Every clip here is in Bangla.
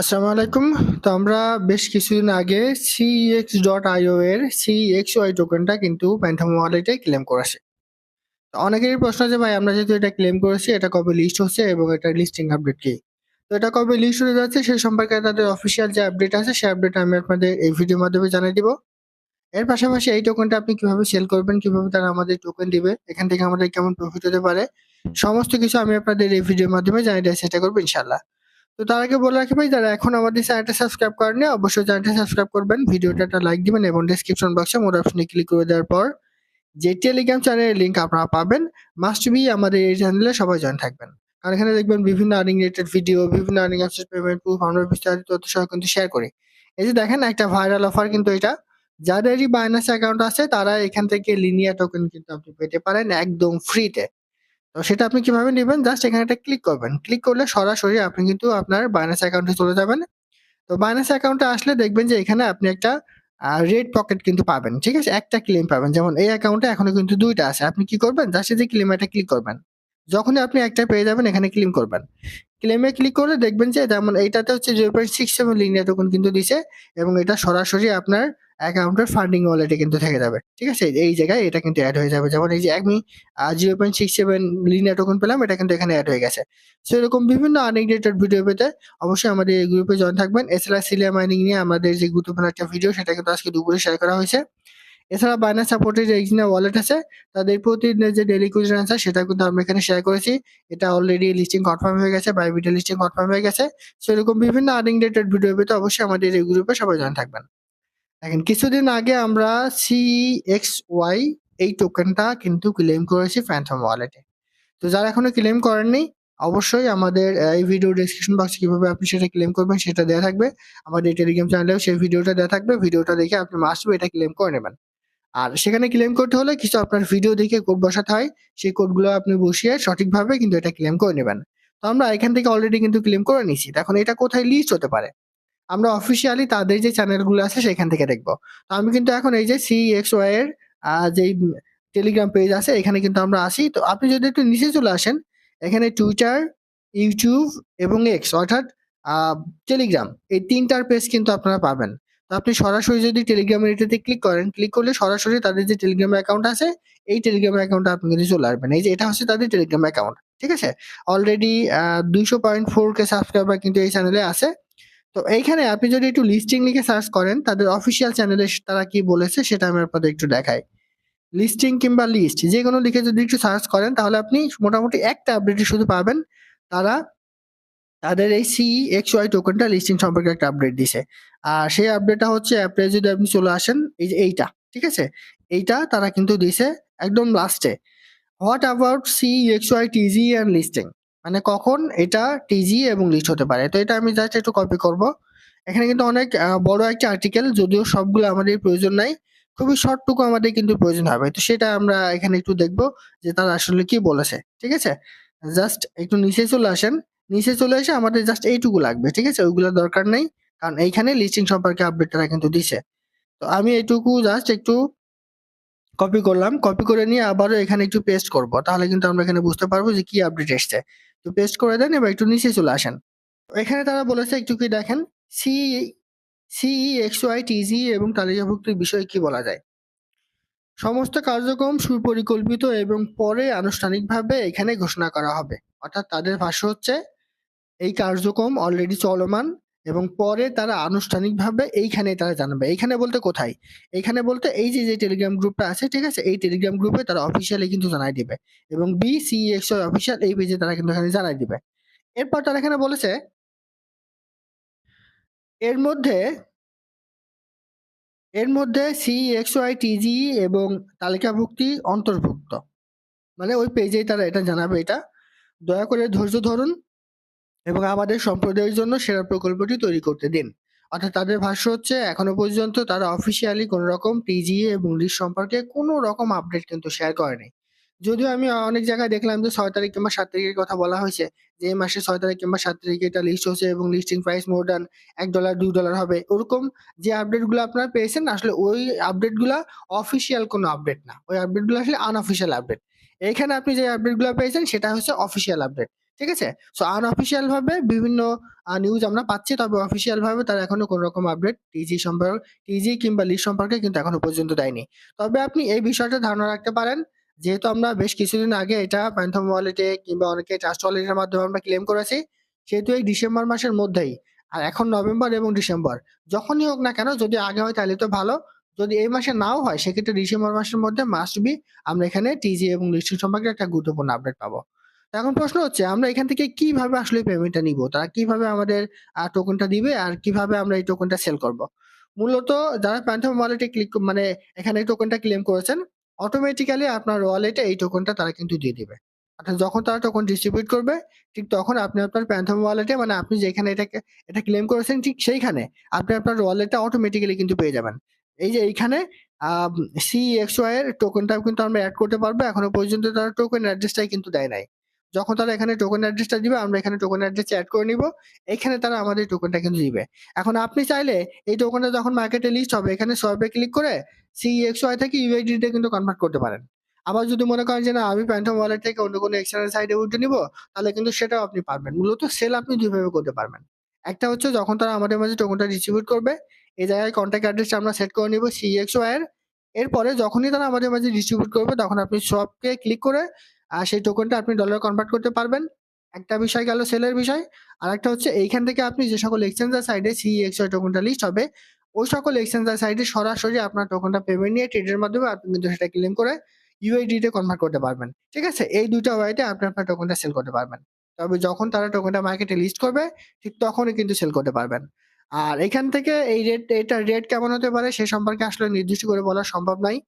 আসসালামু আলাইকুম তো আমরা বেশ কিছুদিন আগে সিএক্স ডট আইও এর সিএক্স ওয়াই টোকেনটা কিন্তু প্যান্থাম ওয়ালেটে ক্লেম করেছে। অনেকেরই প্রশ্ন যে ভাই, আমরা যেহেতু এটা ক্লেম করেছি, এটা কবে লিস্ট হচ্ছে এবং এটা লিস্টিং আপডেট কি? তো এটা কবে লিস্ট হতে যাচ্ছে সেই সম্পর্কে তাদের অফিসিয়াল যে আপডেট আছে সেই আপডেট আমি আপনাদের এই ভিডিওর মাধ্যমে জানিয়ে দিব। এর পাশাপাশি এই টোকেনটা আপনি কীভাবে সেল করবেন, কীভাবে তারা আমাদের টোকেন দিবে, এখান থেকে আমাদের কেমন প্রফিট হতে পারে, সমস্ত কিছু আমি আপনাদের এই ভিডিওর মাধ্যমে জানিয়ে দেওয়ার চেষ্টা করব ইনশাল্লাহ তো তার আগে বলে রাখি ভাই, যারা এখন আমাদের চ্যানেলটা সাবস্ক্রাইব করেনি অবশ্যই চ্যানেলটা সাবস্ক্রাইব করবেন। ভিডিওটা একটা লাইক দিবেন এবং ডেসক্রিপশন বক্সে মোর অপশনে ক্লিক করে দেওয়ার পর যে টেলিগ্রাম চ্যানেলের লিঙ্ক আপনারা পাবেন। মাস্ট বি আমাদের এই চ্যানেলে সবাই জয়েন থাকবেন। কারণ এখানে দেখবেন বিভিন্ন আর্নিং রিলেটেড ভিডিও বিভিন্ন আর্নিং অ্যাপসেস পেমেন্ট প্রুফ আমরা বিস্তারিত তথ্য সহ কিন্তু শেয়ার করি। এই যে দেখেন একটা ভাইরাল অফার কিন্তু এটা। যাদেরই বাইনাস অ্যাকাউন্ট আছে, তারা এখান থেকে লিনিয়া টোকেন কিন্তু আপনি পেতে পারেন একদম ফ্রিতে তো সেটা আপনি কীভাবে নেবেন? জাস্ট এখানে একটা ক্লিক করবেন। ক্লিক করলে সরাসরি আপনি কিন্তু আপনার বাইনাস অ্যাকাউন্টে চলে যাবেন। তো বাইনাস অ্যাকাউন্টে আসলে দেখবেন যে এখানে আপনি একটা রেড পকেট কিন্তু পাবেন, ঠিক আছে? একটা ক্লেম পাবেন। যেমন এই অ্যাকাউন্টে এখনও কিন্তু দুইটা আছে। আপনি কি করবেন? জাস্ট যে ক্লেম এটা ক্লিক করবেন। যখনই আপনি একটা পেয়ে যাবেন, এখানে ক্লেম করবেন। ক্লেমে ক্লিক করলে দেখবেন যে যেমন এইটাতে হচ্ছে zero point six seven Linea token কিন্তু দিছে এবং এটা সরাসরি আপনার অ্যাকাউন্টের ফান্ডিং ওয়ালেটে কিন্তু থেকে যাবে। ঠিক আছে? এই জায়গায় এটা কিন্তু অ্যাড হয়ে যাবে। যেমন এই যে আমি zero point six seven Linea token পেলাম, এটা কিন্তু এখানে অ্যাড হয়ে গেছে। সো এরকম বিভিন্ন আর্নিং ভিডিও পেতে অবশ্যই আমাদের এই গ্রুপে জয়েন থাকবেন। এছাড়া সিলিয়া মাইনিং নিয়ে আমাদের যে গুরুত্বপূর্ণ একটা ভিডিও সেটা কিন্তু আজকে দুপুরে শেয়ার করা হয়েছে। এছাড়া বাইনাস সাপোর্টের যে এক্সিনা ওয়ালেট আছে। তাদের প্রতিদিনের যে ডেলি কুইজন আছে সেটা কিন্তু আমরা এখানে শেয়ার করেছি। এটা অলরেডি লিস্টিং কনফার্ম হয়ে গেছে বাই ভিডিও লিস্টিং কনফার্ম হয়ে গেছে। সো এরকম বিভিন্ন আর্নিং ভিডিও পেতে অবশ্যই আমাদের এই গ্রুপে সবাই জয়েন থাকবেন। দেখেন, কিছুদিন আগে আমরা সি এক্স ওয়াই এই টোকেনটা কিন্তু ক্লেম করেছি ফ্যান্থম ওয়ালেটে তো যারা এখনও ক্লেম করেননি, অবশ্যই আমাদের এই ভিডিও ডেসক্রিপশন বক্সে কীভাবে আপনি সেটা ক্লেম করবেন সেটা দেওয়া থাকবে। আমাদের টেলিগ্রাম চ্যানেলেও সেই ভিডিওটা দেওয়া থাকবে। ভিডিওটা দেখে আপনি মাস্ট এটা ক্লেম করে নেবেন। আর সেখানে ক্লেম করতে হলে কিছু আপনার ভিডিও দেখে কোড বসাতে হয়। সেই কোডগুলো আপনি বসিয়ে সঠিকভাবে কিন্তু এটা ক্লেম করে নেবেন। তো আমরা এখান থেকে অলরেডি কিন্তু ক্লেম করে নিয়েছি। এখন এটা কোথায় লিস্ট হতে পারে? আমরা অফিসিয়ালি তাদের যে চ্যানেলগুলো আছে সেখান থেকে দেখব। তো আমি কিন্তু এখন এই যে সি এক্স ওয়াই এর যেই টেলিগ্রাম পেজ আছে, এখানে কিন্তু আমরা আসি। তো আপনি যদি একটু নিচে চলে আসেন, এখানে টুইটার ইউটিউব এবং এক্স অর্থাৎ টেলিগ্রাম এই তিনটার পেজ কিন্তু আপনারা পাবেন। তো আপনি সরাসরি যদি টেলিগ্রামের এটাতে ক্লিক করেন ক্লিক করলে সরাসরি তাদের যে টেলিগ্রাম অ্যাকাউন্ট আছে, এই টেলিগ্রাম অ্যাকাউন্টে আপনি কিন্তু চলে আসবেন। এই যে এটা হচ্ছে তাদের টেলিগ্রাম অ্যাকাউন্ট ঠিক আছে? অলরেডি দুইশো পয়েন্ট ফোর কে সাবস্ক্রাইবার কিন্তু এই চ্যানেলে আছে। তো এইখানে আপনি যদি একটু লিস্টিং লিখে সার্চ করেন, তাদের অফিসিয়াল চ্যানেলে তারা কি বলেছে সেটা আমি আপনাদের একটু দেখাই। লিস্টিং কিংবা লিস্ট যে কোনো লিখে যদি একটু সার্চ করেন, তাহলে আপনি মোটামুটি একটা আপডেট শুধু পাবেন। তারা তাদের এই সি এক্স ওয়াই টোকেনটা লিস্টিং সম্পর্কে একটা আপডেট দিছে। আর সেই আপডেটটা হচ্ছে অ্যাপে যদি আপনি চলে আসেন, এই যে এইটা, ঠিক আছে? এইটা তারা কিন্তু দিছে একদম লাস্টে what about C X Y TG and listing মানে কখন এটা টিজি এবং লিস্ট হতে পারে। তো এটা আমি জাস্ট একটু কপি করব। এখানে কিন্তু অনেক বড় একটা আর্টিকেল যদিও সবগুলো আমাদের প্রয়োজন নাই। খুবই শর্টটুকু আমাদের কিন্তু প্রয়োজন হবে। তো সেটা আমরা এখানে একটু দেখব যে তারা আসলে কি বলেছে। ঠিক আছে? জাস্ট একটু নিচে চলে আসেন। নিচে চলে এসে আমাদের জাস্ট এইটুকু লাগবে। ঠিক আছে? ওইগুলো দরকার নেই। কারণ এইখানে লিস্টিং সম্পর্কে আপডেট তারা কিন্তু দিছে। তো আমি এইটুকু জাস্ট একটু কপি করলাম। কপি করে নিয়ে আবারও এখানে একটু পেস্ট করব। তাহলে কিন্তু আমরা এখানে বুঝতে পারব যে কি আপডেট এসছে। তো পেস্ট করে দেন, এবার একটু নিচে চলে আসেন। এখানে তারা বলেছে, একটু কি দেখেন? সি সিই এক্স ওয়াই টিজি এবং তালিকাভুক্ত বিষয়ে কি বলা যায়? সমস্ত কার্যক্রম সুপরিকল্পিত এবং পরে আনুষ্ঠানিকভাবে এখানে ঘোষণা করা হবে। অর্থাৎ তাদের ভাষ্য হচ্ছে, এই কার্যক্রম অলরেডি চলমান এবং পরে তারা আনুষ্ঠানিকভাবে এইখানে তারা জানাবে। এইখানে বলতে কোথায়? এইখানে বলতে এই যে যে টেলিগ্রাম গ্রুপটা আছে, ঠিক আছে? এই টেলিগ্রাম গ্রুপে তারা অফিসিয়ালি কিন্তু জানাই দিবে এবং বি সি এক্স অফিসিয়াল এই পেজে তারা কিন্তু এখানে জানাই দিবে। এরপর তারা এখানে বলেছে, এর মধ্যে এর মধ্যে সি এক্স ওয়াই টিজি এবং তালিকাভুক্তি অন্তর্ভুক্ত। মানে ওই পেজেই তারা এটা জানাবে এটা। দয়া করে ধৈর্য ধরুন। এবং আমাদের সম্প্রদায়ের জন্য সেরা প্রকল্পটি তৈরি করতে দিন। অর্থাৎ তাদের ভাষ্য হচ্ছে, এখনও পর্যন্ত তারা অফিসিয়ালি কোনো রকম টিজিএ এবং লিস্ট সম্পর্কে কোনো রকম আপডেট কিন্তু শেয়ার করেনি। যদিও আমি অনেক জায়গায় দেখলাম যে ছয় তারিখ কিংবা সাত তারিখের কথা বলা হয়েছে, যে এই মাসে ছয় তারিখ কিংবা সাত তারিখে এটা লিস্ট হচ্ছে এবং লিস্টিং প্রাইস মোর দ্যান এক ডলার দুই ডলার হবে। ওরকম যে আপডেটগুলো আপনারা পেয়েছেন, আসলে ওই আপডেটগুলো অফিসিয়াল কোনো আপডেট না। ওই আপডেটগুলো আসলে আনঅফিসিয়াল আপডেট এখানে আপনি যে আপডেটগুলো পেয়েছেন, সেটা হচ্ছে অফিসিয়াল আপডেট ঠিক আছে? সো আনঅফিসিয়াল ভাবে বিভিন্ন নিউজ আমরা পাচ্ছি। তবে অফিসিয়াল ভাবে তারা এখনও কোন রকম আপডেট টিজি সম্পর্ক টিজি কিংবা লিজ সম্পর্কে কিন্তু এখনও পর্যন্ত দেয়নি। তবে আপনি এই বিষয়টা ধারণা রাখতে পারেন, যেহেতু আমরা বেশ কিছুদিন আগে এটা প্যান্থম ওয়ালেটে কিংবা অনেকে Wallet এর মাধ্যমে আমরা ক্লেম করেছি। সেহেতু এই ডিসেম্বর মাসের মধ্যেই আর এখন নভেম্বর এবং ডিসেম্বর যখনই হোক না কেন যদি আগে হয় তাহলে তো ভালো। যদি এই মাসে নাও হয় সেক্ষেত্রে ডিসেম্বর মাসের মধ্যে মাস্ট বি আমরা এখানে টিজি এবং লিস্টিং সম্পর্কে একটা গুরুত্বপূর্ণ আপডেট পাবো। এখন প্রশ্ন হচ্ছে আমরা এখান থেকে কীভাবে আসলে পেমেন্টটা নিবো? তারা কীভাবে আমাদের টোকেনটা দিবে আর কীভাবে আমরা এই টোকেনটা সেল করব? মূলত যারা Phantom ওয়ালেটে ক্লিক মানে এখানে টোকেনটা ক্লেম করেছেন, অটোমেটিক্যালি আপনার ওয়ালেটে এই টোকেনটা তারা কিন্তু দিয়ে দিবে। অর্থাৎ যখন তারা টোকেন ডিস্ট্রিবিউট করবে ঠিক তখন আপনি আপনার প্যান্থম ওয়ালেটে মানে আপনি যেখানে এটাকে এটা ক্লেম করেছেন ঠিক সেইখানে আপনি আপনার ওয়ালেটটা অটোমেটিক্যালি কিন্তু পেয়ে যাবেন। এই যে এইখানে আম CXY এর টোকেনটাও কিন্তু আমরা অ্যাড করতে পারব। এখনও পর্যন্ত তারা টোকেন অ্যাড্রেসটাই কিন্তু দেয় নাই। যখন তারা এখানে টোকেন অ্যাড্রেসটা দিবে আমরা এখানে টোকেন অ্যাড্রেস এড করে নিবো। এখানে তারা আমাদের টোকেনটা কিন্তু দিবে। এখন আপনি চাইলে এই টোকেনটা যখন মার্কেটে লিস্ট হবে এখানে এ ক্লিক করে CXY থেকে USDT তে কিন্তু কনভার্ট করতে পারেন। আবার যদি মনে করেন যে না আমি প্যান্টম ওয়ালেট থেকে অন্য কোনো এক্সচেঞ্জ সাইডে উঠে নিবো তাহলে কিন্তু সেটাও আপনি পারবেন। মূলত সেল আপনি ২ ভাবে করতে পারবেন। একটা হচ্ছে যখন তারা আমাদের মাঝে টোকেনটা ডিস্ট্রিবিউট করবে, এই জায়গায় কনট্যাক্ট অ্যাড্রেসটা আমরা সেট করে নিবো CXY এর। এরপরে যখনই তারা আমাদের মাঝে ডিস্ট্রিবিউট করবে তখন আপনি সবকে ক্লিক করে আ সেই টোকেনটা আপনি ডলারে কনভার্ট করতে পারবেন। একটা বিষয় গেল সেলের বিষয়। আর একটা হচ্ছে এইখান থেকে আপনি যে সকল এক্সচেঞ্জার সাইটে CXY টোকেনটা লিস্ট হবে, ওই সকল এক্সচেঞ্জার সাইডে সরাসরি আপনার টোকেনটা পেমেন্ট নিয়ে ট্রেডের মাধ্যমে আপনি কিন্তু সেটা ক্লেম করে USDT তে কনভার্ট করতে পারবেন। ঠিক আছে? এই ২ টা ওয়েতে আপনি আপনার টোকেনটা সেল করতে পারবেন। তবে যখন তারা টোকেনটা মার্কেটে লিস্ট করবে ঠিক তখনই কিন্তু সেল করতে পারবেন। আর এখান থেকে এই রেট এটার রেট কেমন হতে পারে সে সম্পর্কে আসলে নির্দিষ্ট করে বলা সম্ভব নয়।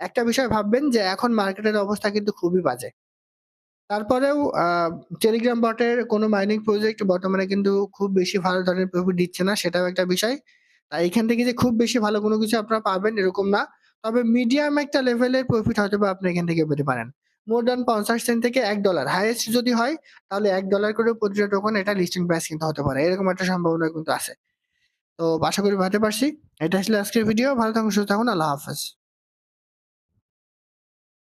একটা বিষয় ভাববেন যে এখন মার্কেটের অবস্থা কিন্তু খুবই বাজে। তারপরেও টেলিগ্রাম বটের কোনো মাইনিং প্রজেক্ট বর্তমানে কিন্তু খুব বেশি ভালো ধরনের প্রফিট দিচ্ছে না সেটাও একটা বিষয়। তাই এখান থেকে যে খুব বেশি ভালো কোনো কিছু আপনারা পাবেন এরকম না। তবে মিডিয়াম একটা লেভেলের প্রফিট হয়তোবা আপনি এখান থেকে পেতে পারেন। মোর দ্যান ৫০ সেন্ট থেকে এক ডলার হাইয়েস্ট যদি হয় তাহলে এক ডলার করে প্রতিটা টোকেন এটা লিস্টিং প্রাইস কিন্তু হতে পারে। এরকম একটা সম্ভাবনা কিন্তু আছে। তো আশা করি বোঝাতে পারছি। এটা ছিল আজকের ভিডিও। ভালো থাকুন, সুস্থ থাকুন। আল্লাহ হাফেজ।